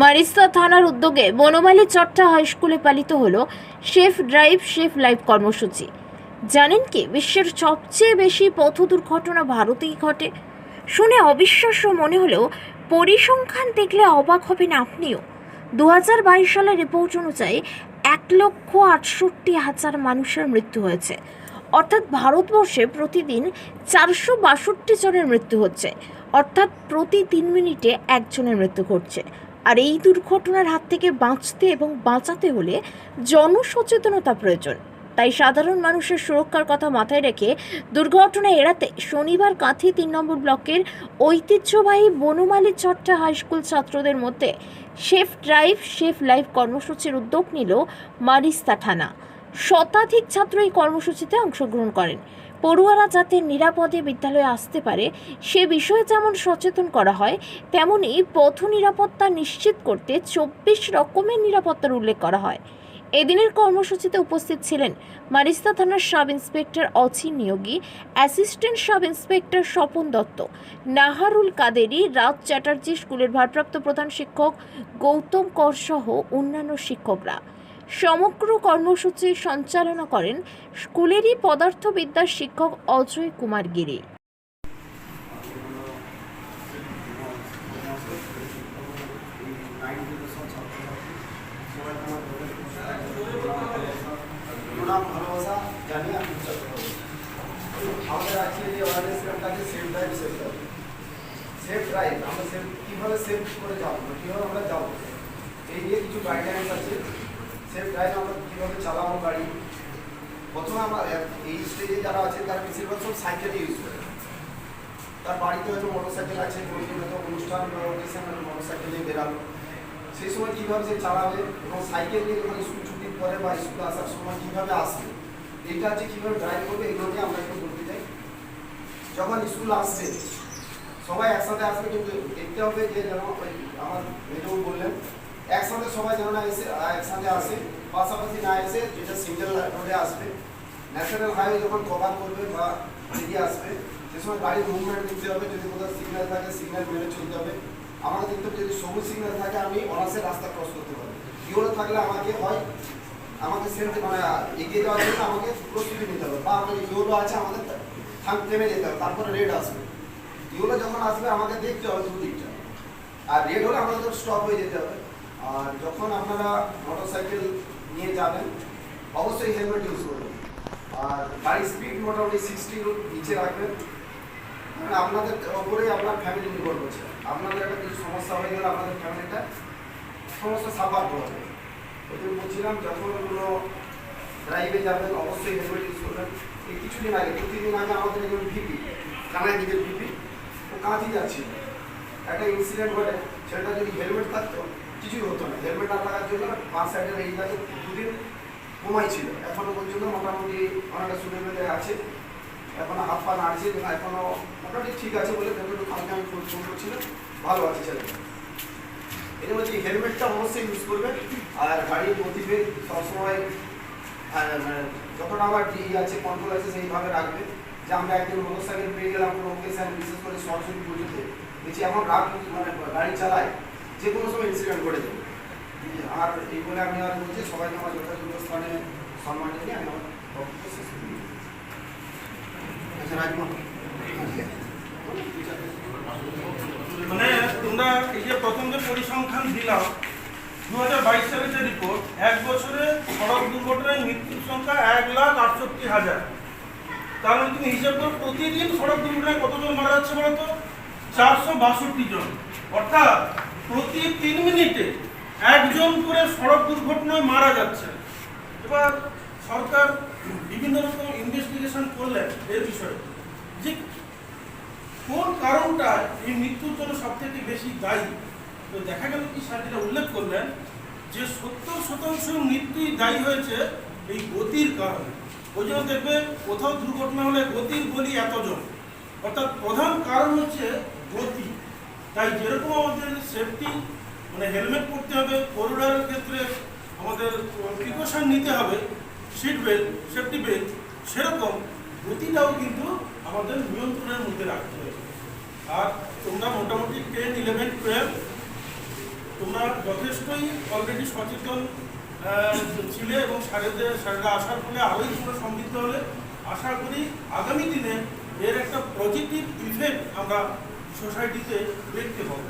মারিস্তা থানার উদ্যোগে বনমালী চট্টা হাই স্কুলে পালিত হলো শেফ ড্রাইভ শেফ লাইভ কর্মসূচি। জানেন কি, বিশ্বের সবচেয়ে বেশি পথ দুর্ঘটনা ভারতেই ঘটে। শুনে অবিশ্বাস্য মনে হলেও পরিসংখ্যান দেখলে অবাক হবেন আপনিও। দু হাজার বাইশ সালের রিপোর্ট অনুযায়ী এক লক্ষ আটষট্টি হাজার মানুষের মৃত্যু হয়েছে। অর্থাৎ ভারতবর্ষে প্রতিদিন চারশো বাষট্টি জনের মৃত্যু হচ্ছে। অর্থাৎ প্রতি তিন মিনিটে একজনের মৃত্যু ঘটছে। আর এই দুর্ঘটনার হাত থেকে বাঁচতে এবং বাঁচাতে হলে জনসচেতনতা প্রয়োজন। তাই সাধারণ মানুষের সুরক্ষার কথা মাথায় রেখে দুর্ঘটনা এড়াতে শনিবার কাঁথি তিন নম্বর ব্লকের ঐতিহ্যবাহী বনমালী চট্টা হাই স্কুল ছাত্রদের মধ্যে শেফ ড্রাইভ শেফ লাইভ কর্মসূচির উদ্যোগ নিল মারিস্তা থানা। শতাধিক ছাত্র এই কর্মসূচিতে অংশগ্রহণ করেন। পড়ুয়ারা যাতে নিরাপদে বিদ্যালয়ে আসতে পারে, সে বিষয়ে যেমন সচেতন করা হয় তেমনি পথ নিরাপত্তা নিশ্চিত করতে চব্বিশ রকমের নিরাপত্তার উল্লেখ করা হয়। এদিনের কর্মসূচিতে উপস্থিত ছিলেন মারিস্তা থানার sub inspector Achin Niyogi, assistant sub inspector Swapan Dutta, Naharul Kaderi, Raj Chatterjee, স্কুলের ভারপ্রাপ্ত প্রধান শিক্ষক গৌতম কর সহ অন্যান্য শিক্ষকরা। সমগ্র কর্মসূচি সঞ্চালনা করেন স্কুলেরই পদার্থবিদ্যার শিক্ষক অজয় কুমার গিরি। আমাদের সেফ ড্রাইভ সেফ আমরা সেফ কীভাবে সেফ করে যাব? কীভাবে আমরা যাব? এই নিয়ে কিছু গাইডলাইন্স আছে? সেফ ড্রাইভ আমরা কীভাবে চালাবো গাড়ি? প্রথমে আমরা এই স্টেজে যারা আছে, তারা বেশিরভাগ সব সাইকেল ইউজ করে। তার বাড়িতে হয়তো মোটর সাইকেল আছে, কোনো হয়তো অনুষ্ঠান বা অকেশন মোটর সাইকেল নিয়ে বেরালো। সেই সময় কীভাবে সে চালাবে এবং সাইকেল নিয়ে যখন স্কুল ছুটির পরে বা স্কুলে আসার সময় কীভাবে আসবে, এটা যে কীভাবে ড্রাইভ করবে এগুলো নিয়ে আমরা একটু বলতে চাই। যখন স্কুল আসবে সবাই একসাথে আসবে, কিন্তু দেখতে হবে যে যেন আমার মেজবাবু বললেন একসাথে সবাই যেন না এসে একসাথে আসে, পাশাপাশি না এসে যেটা সিঙ্গেল রোডে আসবে ন্যাশনাল হাইওয়ে যখন কভার করবে বা এগিয়ে আসবে, সে সময় গাড়ির মুভমেন্ট দেখতে হবে, যদি কোথাও সিগন্যাল থাকে সিগন্যাল মেনে চলতে হবে। আমাকে দেখতে হবে যদি সবুজ সিগন্যাল থাকে, আমি অনার্সে রাস্তা ক্রস করতে পারি ইউরো থাকলে আমাকে হয়, আমাকে সেন্ট মানে এগিয়ে যাওয়ার জন্য আমাকে প্রস্তুতি নিতে হবে। বা আমাদের ইউরো আছে আমাদের, থাম, থেমে যেতে হবে, তারপরে রেড আসবে। ইউরো যখন আসবে, আমাকে দেখতে হবে দুদিকটা। আর রেড হলে আমাদের স্টপ হয়ে যেতে হবে। আর যখন আপনারা মোটর সাইকেল নিয়ে যাবেন, অবশ্যই হেলমেট ইউজ করবেন। আর গাড়ির স্পিড মোটামুটি সিক্সটির নিচে রাখবেন। মানে আপনাদের ওপরেই আপনার ফ্যামিলি নির্ভর করছে। আপনাদের একটা কিছু সমস্যা হয়ে গেলে আপনাদের ফ্যামিলিটা সমস্যা সাফার করবে ওই জন্য বলছিলাম, যখন কোনো ড্রাইভে যাবেন, অবশ্যই হেলমেট ইউজ করবেন। এই কিছুদিন আগে দু তিন দিন আগে আমাদের একজন ভিপি কানাই দিকের ভিপি ও কাঁচি যাচ্ছিল একটা ইনসিডেন্ট ঘটে। সেটা যদি হেলমেট থাকতো কিছুই হতো না। হেলমেট না থাকার জন্য পাঁচ সাইডের এই লাগে দুদিন কমাই ছিল। এখনও পর্যন্ত মোটামুটি অনেকটা সুযোগ আছে। এখনও হাত পা নাড়ছে এবং এখনও মোটামুটি ঠিক আছে বলে যতটুকু কালকে আমি ফোন করছিলাম। ভালো আছে ছেলেটা। এর মধ্যে হেলমেটটা অবশ্যই ইউজ করবেন আর গাড়ির গতিবেগ সবসময় মানে, যতটা আমার ই আছে কন্ট্রোল আছে সেইভাবে রাখবে। যে আমরা একদিন মোটর সাইকেল পেয়ে গেলাম কোনো ওকেশন বিশেষ করে সরস্বতী পুজোতে। দেখছি এখন রাত মানে গাড়ি চালায় যে কোনো সময় ইনসিডেন্ট ঘটে যাবে আর এই বলে আমি আর বলছি সবাইকে আমার যথাযথ স্থানে সম্মান জানিয়ে আমি আমার বক্তব্য শেষ করি আচ্ছা মানে তোমরা এই যে প্রথম যে পরিসংখ্যান দিলাম দু হাজার বাইশ সালের যে রিপোর্ট এক বছরে সড়ক দুর্ঘটনায় মৃত্যুর সংখ্যা এক লাখ আটষট্টি হাজার। তার মধ্যে তুমি হিসাব করো প্রতিদিন সড়ক দুর্ঘটনায় কতজন মারা যাচ্ছে বলো তো? চারশো বাষট্টি জন। অর্থাৎ প্রতি তিন মিনিটে একজন করে সড়ক দুর্ঘটনায় মারা যাচ্ছে। এবার সরকার বিভিন্ন রকম ইনভেস্টিগেশন করলেন এর বিষয়ে। যে কোন কারণটা এই মৃত্যুর জন্য সব থেকে বেশি দায়ী? তো দেখা গেল কি স্যার উল্লেখ করলেন যে সত্তর শতাংশ মৃত্যুই দায়ী হয়েছে এই গতির কারণে। ওই জন্য দেখবে কোথাও দুর্ঘটনা হলে গতির বলি এতজন। অর্থাৎ প্রধান কারণ হচ্ছে গতি। তাই যেরকম আমাদের সেফটি মানে হেলমেট পরতে হবে করিডোরের ক্ষেত্রে আমাদের প্রিকশন নিতে হবে সিট বেল্ট সেফটি বেল্ট সেরকম গতিটাও কিন্তু আমাদের নিয়ন্ত্রণের মধ্যে রাখতে হবে। আর তোমরা মোটামুটি টেন ইলেভেন টুয়েলভ তোমরা যথেষ্টই অলরেডি সচেতন ছিলে এবং স্যারেদের স্যারেরা আসার ফলে আরোই তোমরা সমৃদ্ধ হলে, আশা করি আগামী দিনে এর একটা পজিটিভ ইফেক্ট আমরা সোসাইটিতে দেখতে পাবো